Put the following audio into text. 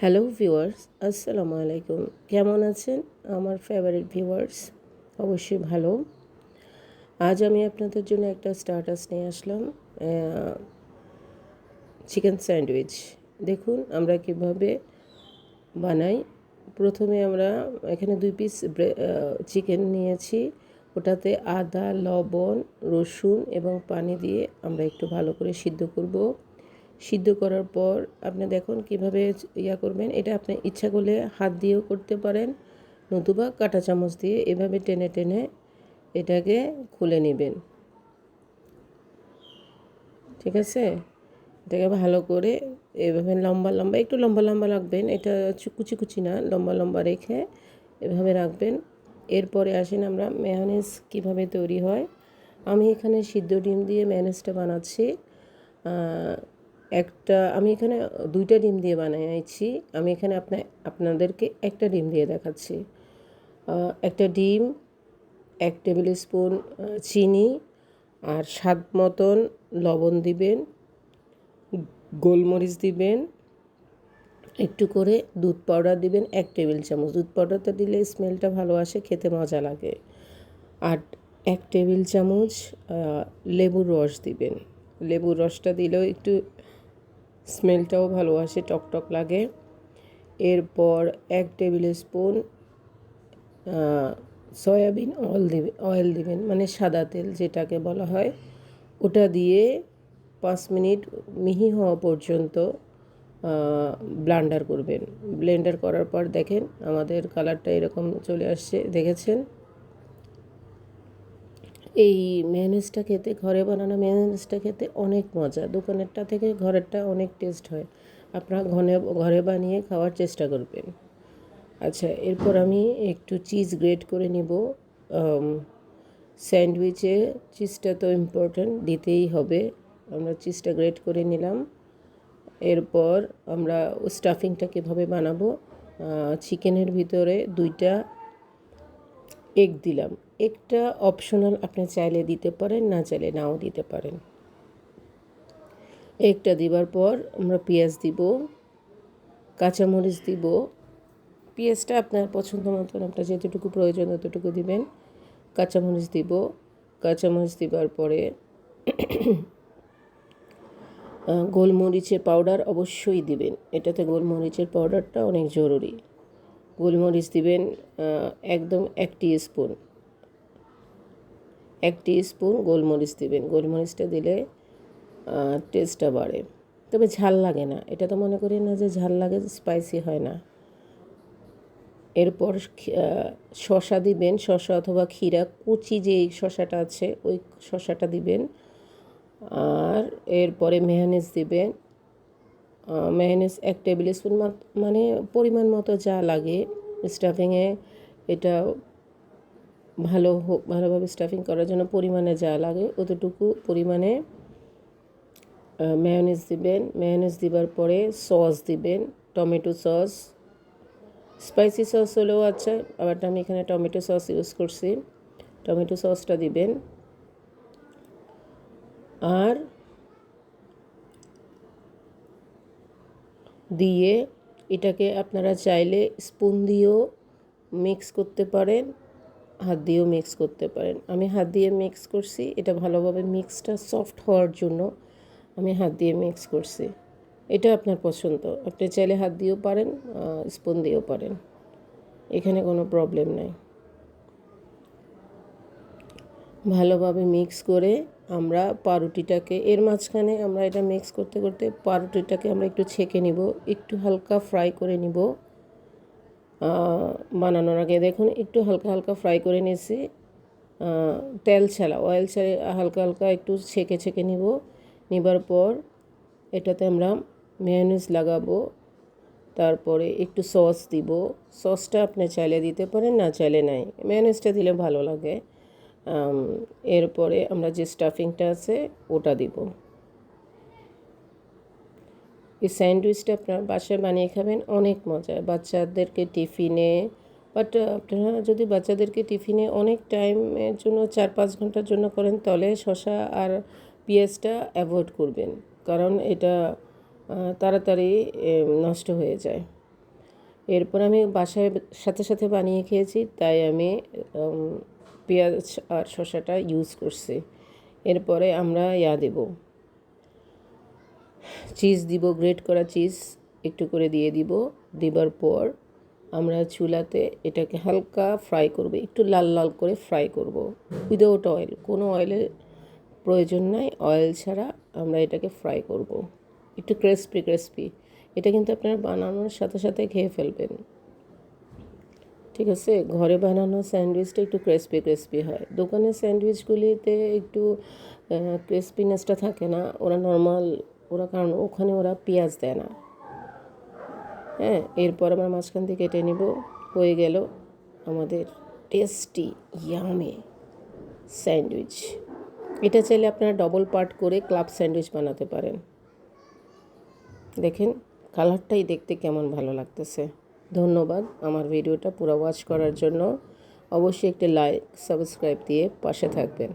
Hello viewers আসসালামু আলাইকুম কেমন আছেন? আমার ফেভারিট ভিউয়ার্স অবশ্যই ভালো। আজ আমি আপনাদের জন্য একটা স্টার্টাস নিয়ে আসলাম চিকেন স্যান্ডউইচ দেখুন, আমরা কীভাবে বানাই। প্রথমে আমরা এখানে দুই পিস চিকেন নিয়েছি। ওটাতে আদা, লবণ, রসুন এবং পানি দিয়ে আমরা একটু ভালো করে সিদ্ধ করব। সিদ্ধ করার পর আপনি দেখুন কীভাবে ইয়া করবেন। এটা আপনি ইচ্ছা করলে হাত দিয়েও করতে পারেন, নতুবা কাঁটা চামচ দিয়ে এভাবে টেনে টেনে এটাকে খুলে নেবেন। ঠিক আছে? এটাকে ভালো করে এভাবে লম্বা লম্বা, একটু লম্বা লম্বা রাখবেন। এটা কুচি কুচি না, লম্বা লম্বা রেখে এভাবে রাখবেন। এরপরে আসেন আমরা মেয়নেজ কীভাবে তৈরি হয়। আমি এখানে সিদ্ধ ডিম দিয়ে ম্যানেজটা বানাচ্ছি। একটা, আমি এখানে দুইটা ডিম দিয়ে বানিয়েছি আমি এখানে আপনার আপনাদেরকে একটা ডিম দিয়ে দেখাচ্ছি। একটা ডিম, এক টেবিল স্পুন চিনি আর স্বাদ মতন লবণ দিবেন, গোলমরিচ দিবেন, একটু করে দুধ পাউডার দিবেন, এক টেবিল চামচ। দুধ পাউডারটা দিলে স্মেলটা ভালো আসে, খেতে মজা লাগে। আর এক টেবিল চামচ লেবুর রস দিবেন। লেবুর রসটা দিলেও একটু স্মেলটাও ভালো আসে, টকটক লাগে। এরপর এক টেবিল স্পুন সয়াবিন, অয়েল দিবে, অয়েল দেবেন মানে সাদা তেল যেটাকে বলা হয়। ওটা দিয়ে পাঁচ মিনিট মিহি হওয়া পর্যন্ত ব্লান্ডার করবেন। ব্লেন্ডার করার পর দেখেন আমাদের কালারটা এরকম চলে আসছে, দেখেছেন? এই মেয়নেজটা খেতে, ঘরে বানানো মেয়নেজটা খেতে অনেক মজা। দোকানেরটা থেকে ঘরেরটা অনেক টেস্ট হয়। আপনারা ঘরে ঘরে বানিয়ে খাওয়ার চেষ্টা করবেন। আচ্ছা এরপর আমি একটু চিজ গ্রেট করে নিব। স্যান্ডউইচে চিজটা তো ইম্পর্ট্যান্ট দিতেই হবে। আমরা চিজটা গ্রেট করে নিলাম। এরপর আমরা স্টাফিংটা কীভাবে বানাবো? চিকেনের ভিতরে দুইটা এগ দিলাম। একটা অপশনাল আপনি চাইলে দিতে পারেন, না চাইলে নাও দিতে পারেন। একটা দিবার পর আমরা পেঁয়াজ দিব, কাঁচামরিচ দিব। পেঁয়াজটা আপনার পছন্দ মতন, আপনার যেতটুকু প্রয়োজন ততটুকু দিবেন। কাঁচামরিচ দিব, কাঁচামরিচ দিবার পরে গোলমরিচের পাউডার অবশ্যই দিবেন। এটাতে গোলমরিচের পাউডারটা অনেক জরুরি। গোলমরিচ দিবেন একদম এক স্পুন এক স্পুন গোলমরিচ দিবেন। গোলমরিচটা দিলে টেস্টটা বাড়ে। তবে ঝাল লাগে না। এটা তো মনে করি না যে ঝাল লাগে স্পাইসি হয় না। এরপর শশা দিবেন। শশা অথবা ক্ষীরা, কুচি যে শশাটা আছে, ওই শশাটা দিবেন। আর এরপরে মেহানিস দিবেন। মেহনেস এক টেবিল স্পুন মানে পরিমাণ মতো যা লাগে। স্টাফিংয়ে এটা ভালো ভালোভাবে স্টাফিং করার জন্য পরিমাণে যা লাগে অতটুকু পরিমাণে মেয়নিস দিবেন। মেয়নিস দিবার পরে সস দিবেন টমেটো সস স্পাইসি সস হলেও আচ্ছা আবার আমি এখানে টমেটো সস ইউজ করছি। টমেটো সসটা দিবেন। আর দিয়ে এটাকে আপনারা চাইলে স্পুন দিয়েও মিক্স করতে পারেন। হাত দিয়েও মিক্স করতে পারেন। আমি হাত দিয়ে মিক্স করছি, এটা ভালোভাবে মিক্সটা সফট হওয়ার জন্য আমি হাত দিয়ে মিক্স করছি। এটা আপনার পছন্দ। আপনি চাইলে হাত দিয়েও পারেন স্পুন দিয়েও পারেন। এখানে কোনো প্রবলেম নাই। ভালোভাবে মিক্স করে আমরা পাউরুটিটাকে, এর মাঝখানে আমরা এটা মিক্স করতে করতে পাউরুটিটাকে আমরা একটু ছেঁকে নিব, একটু হালকা ফ্রাই করে নিব। বানানোর আগে দেখুন, একটু হালকা হালকা ফ্রাই করে নিয়েছি। তেল ছাড়া অয়েল ছাড়া হালকা হালকা একটু ছেঁকে ছেঁকে নিব। নিবার পর এটাতে আমরা মেয়নিজ লাগাবো। তারপরে একটু সস দিব। সসটা আপনি চাইলে দিতে পারেন, না চাইলে নাই। মেয়নিজটা দিলে ভালো লাগে। এরপরে আমরা যে স্টাফিংটা আছে, ওটা দিব। এই স্যান্ডউইচটা আপনার বাসায় বানিয়ে খাবেন, অনেক মজা। বাচ্চাদেরকে টিফিনে বাট আপনারা যদি বাচ্চাদেরকে টিফিনে অনেক টাইমের জন্য চার পাঁচ ঘণ্টার জন্য করেন, তাহলে শশা আর পেঁয়াজটা অ্যাভয়েড করবেন। কারণ এটা তাড়াতাড়ি নষ্ট হয়ে যায়। এরপর আমি বাসায় সাথে সাথে বানিয়ে খেয়েছি, তাই আমি পেঁয়াজ আর শশাটা ইউজ করছি। এরপরে আমরা ইয়া দেব। চিজ দিব গ্রেট করা চিজ একটু করে দিয়ে দিব। দেবার পর আমরা চুলাতে এটাকে হালকা ফ্রাই করব, একটু লাল লাল করে ফ্রাই করব। উইদাউট অয়েল কোনো অয়েলের প্রয়োজন নাই। অয়েল ছাড়া আমরা এটাকে ফ্রাই করব। একটু ক্রিসপি ক্রিসপি এটা কিন্তু আপনারা বানানোর সাথে সাথে খেয়ে ফেলবেন। ঠিক আছে? ঘরে বানানো স্যান্ডউইচটা একটু ক্রিসপি ক্রিসপি হয়। দোকানের স্যান্ডউইচগুলিতে একটু ক্রিসপিনেসটা থাকে না। ওরা নর্মাল ওরা, কারণ ওখানে ওরা পেঁয়াজ দেয় না। হ্যাঁ এরপর আমরা মাঝখান থেকে কেটে নিব। হয়ে গেল আমাদের টেস্টি ইয়ামে স্যান্ডউইচ এটা চাইলে আপনারা ডবল পার্ট করে ক্লাব স্যান্ডউইচ বানাতে পারেন। দেখেন কালারটাই দেখতে কেমন ভালো লাগতেছে। ধন্যবাদ আমার ভিডিওটা পুরো ওয়াচ করার জন্য। অবশ্যই একটি লাইক সাবস্ক্রাইব দিয়ে পাশে থাকবেন।